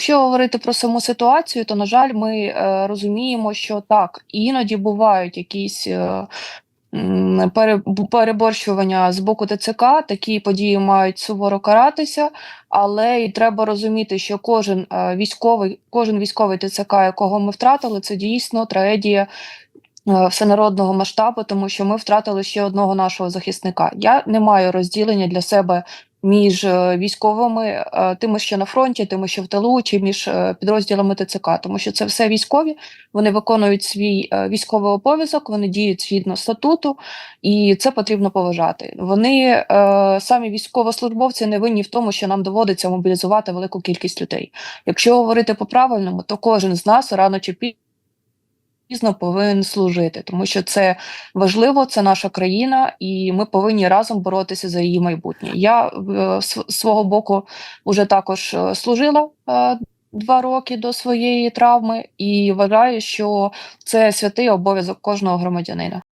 Якщо говорити про саму ситуацію, то, на жаль, ми, е, розуміємо, що так, іноді бувають якісь, е, переборщування з боку ТЦК, такі події мають суворо каратися, але і треба розуміти, що кожен, е, військовий кожен військовий ТЦК, якого ми втратили, це дійсно трагедія, всенародного масштабу, тому що ми втратили ще одного нашого захисника. Я не маю розділення для себе між, е, військовими, е, тими, що на фронті, тими, що в тилу, чи між, е, підрозділами ТЦК, тому що це все військові, вони виконують свій, військовий обов'язок, вони діють згідно статуту, і це потрібно поважати. Вони, самі військовослужбовці не винні в тому, що нам доводиться мобілізувати велику кількість людей. Якщо говорити по-правильному, то кожен з нас рано чи пізно повинен служити, тому що це важливо, це наша країна, і ми повинні разом боротися за її майбутнє. Я, е, з свого боку вже також, е, служила, Два роки до своєї травми і вважаю, що це святий обов'язок кожного громадянина.